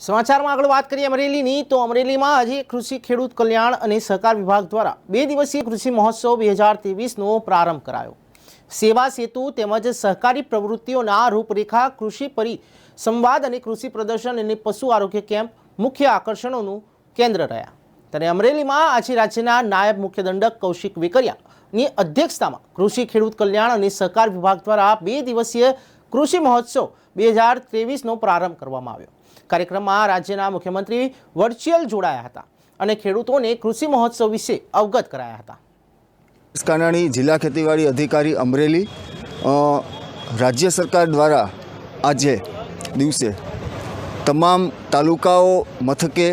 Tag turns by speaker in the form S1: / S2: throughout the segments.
S1: સમાચારમાં આગળ વાત કરીએ અમરેલીની, તો અમરેલીમાં આજે કૃષિ, ખેડૂત કલ્યાણ અને સહકાર વિભાગ દ્વારા બે દિવસીય કૃષિ મહોત્સવ બે હજાર ત્રેવીસનો પ્રારંભ કરાયો. સેવા સેતુ તેમજ સહકારી પ્રવૃત્તિઓના રૂપરેખા, કૃષિ પરી સંવાદ અને કૃષિ પ્રદર્શન અને પશુ આરોગ્ય કેમ્પ મુખ્ય આકર્ષણોનું કેન્દ્ર રહ્યા. ત્યારે અમરેલીમાં આજે રાજ્યના નાયબ મુખ્ય દંડક કૌશિક વેકરિયાની અધ્યક્ષતામાં કૃષિ, ખેડૂત કલ્યાણ અને સહકાર વિભાગ દ્વારા બે દિવસીય કૃષિ મહોત્સવ બે હજાર ત્રેવીસનો પ્રારંભ કરવામાં આવ્યો. કાર્યક્રમમાં રાજ્યના મુખ્યમંત્રી વર્ચ્યુઅલ જોડાયા હતા અને ખેડૂતોને કૃષિ મહોત્સવ વિશે અવગત કરાયા હતા.
S2: કાનાણી જિલ્લા ખેતીવાડી અધિકારી અમરેલી રાજ્ય સરકાર દ્વારા આજે દિવસે તમામ તાલુકાઓ મથકે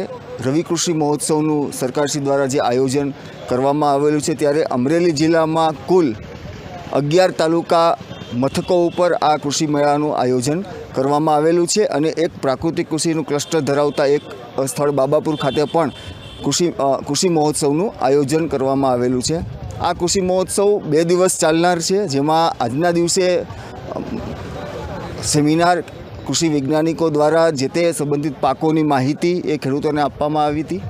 S2: રવિ કૃષિ મહોત્સવનું સરકારશ્રી દ્વારા જે આયોજન કરવામાં આવેલું છે, ત્યારે અમરેલી જિલ્લામાં કુલ અગિયાર તાલુકા મથકો ઉપર આ કૃષિ મેળાનું આયોજન કરવામાં આવેલું છે અને એક પ્રાકૃતિક કૃષિનું ક્લસ્ટર ધરાવતા એક સ્થળ બાબાપુર ખાતે પણ કૃષિ કૃષિ મહોત્સવનું આયોજન કરવામાં આવેલું છે. આ કૃષિ મહોત્સવ બે દિવસ ચાલનાર છે, જેમાં આજના દિવસે સેમિનાર કૃષિ વૈજ્ઞાનિકો દ્વારા જે તે સંબંધિત પાકોની માહિતી એ ખેડૂતોને આપવામાં આવી હતી.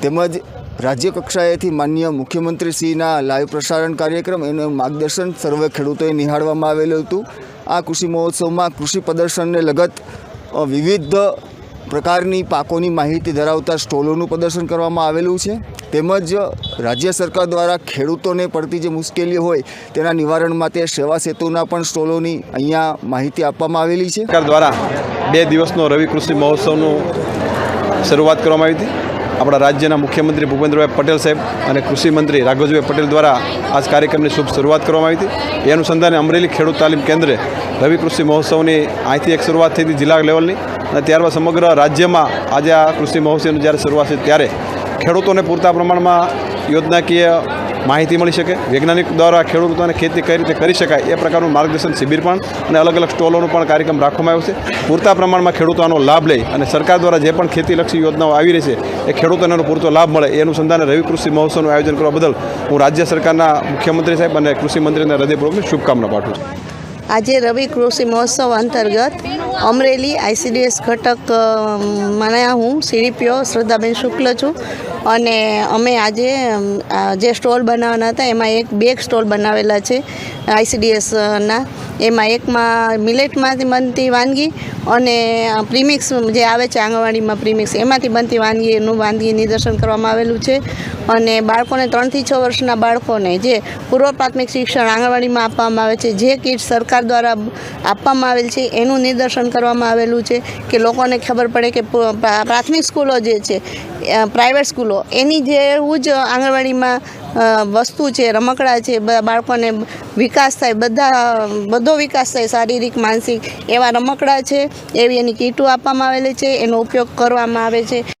S2: તેમજ રાજ્ય કક્ષાએથી માન્ય મુખ્યમંત્રીશ્રીના લાઈવ પ્રસારણ કાર્યક્રમ એનું માર્ગદર્શન સર્વે ખેડૂતોએ નિહાળવામાં આવેલું હતું. આ કૃષિ મહોત્સવમાં કૃષિ પ્રદર્શનને લગત વિવિધ પ્રકારની પાકોની માહિતી ધરાવતા સ્ટોલોનું પ્રદર્શન કરવામાં આવેલું છે. તેમજ રાજ્ય સરકાર દ્વારા ખેડૂતોને પડતી જે મુશ્કેલીઓ હોય તેના નિવારણ માટે સેવા સેતુના પણ સ્ટોલોની અહીંયા માહિતી આપવામાં આવેલી છે.
S3: સરકાર દ્વારા બે દિવસનો રવિ કૃષિ મહોત્સવનું શરૂઆત કરવામાં આવી હતી. આપણા રાજ્યના મુખ્યમંત્રી ભૂપેન્દ્રભાઈ પટેલ સાહેબ અને કૃષિ મંત્રી રાઘવજીભાઈ પટેલ દ્વારા આજ કાર્યક્રમની શુભ શરૂઆત કરવામાં આવી હતી. એ અનુસંધાને અમરેલી ખેડૂત તાલીમ કેન્દ્રે રવિ કૃષિ મહોત્સવની અહીંથી એક શરૂઆત થઈ હતી જિલ્લા લેવલની. અને ત્યારબાદ સમગ્ર રાજ્યમાં આજે આ કૃષિ મહોત્સવની જ્યારે શરૂઆત છે ત્યારે ખેડૂતોને પૂરતા પ્રમાણમાં યોજનાકીય માહિતી મળી શકે. વૈજ્ઞાનિક દ્વારા ખેડૂતોને ખેતી કઈ રીતે કરી શકાય એ પ્રકારનું માર્ગદર્શન શિબિર પણ અને અલગ અલગ સ્ટોલોનો પણ કાર્યક્રમ રાખવામાં આવ્યો છે. પૂરતા પ્રમાણમાં ખેડૂતો આનો લાભ લે અને સરકાર દ્વારા જે પણ ખેતીલક્ષી યોજનાઓ આવી રહી છે, એ ખેડૂતોને પૂરતો લાભ મળે. એ અનુસંધાને રવિ કૃષિ મહોત્સવનું આયોજન કરવા બદલ હું રાજ્ય સરકારના મુખ્યમંત્રી સાહેબ અને કૃષિ મંત્રીને હૃદયપૂર્વકની શુભકામના પાઠવું છું.
S4: આજે રવિ કૃષિ મહોત્સવ અંતર્ગત અમરેલી આઈસીડીએસ ઘટક મને હું, સીડીપીઓ શ્રદ્ધાબેન શુક્લ છું. અને અમે આજે જે સ્ટોલ બનાવવાના હતા, એમાં એક બે સ્ટોલ બનાવેલા છે આઈસીડીએસના એમાં એકમાં મિલેટમાંથી બનતી વાનગી અને પ્રીમિક્સ જે આવે છે આંગણવાડીમાં પ્રીમિક્સ, એમાંથી બનતી વાનગીનું વાનગી નિદર્શન કરવામાં આવેલું છે. અને બાળકોને ત્રણથી છ વર્ષના બાળકોને જે પૂર્વ પ્રાથમિક શિક્ષણ આંગણવાડીમાં આપવામાં આવે છે, જે કીટ સરકાર દ્વારા આપવામાં આવેલ છે, એનું નિદર્શન કરવામાં આવેલું છે કે લોકોને ખબર પડે કે પ્રાથમિક સ્કૂલો જે છે પ્રાઇવેટ સ્કૂલો એની જેવું જ આંગણવાડીમાં વસ્તુ છે, રમકડા છે બાળકોને વિકાસ થાય, બધા, બધો વિકાસ થાય, શારીરિક, માનસિક એવા રમકડા છે, એવી એની કીટો આપવામાં આવેલી છે, એનો ઉપયોગ કરવામાં આવે છે.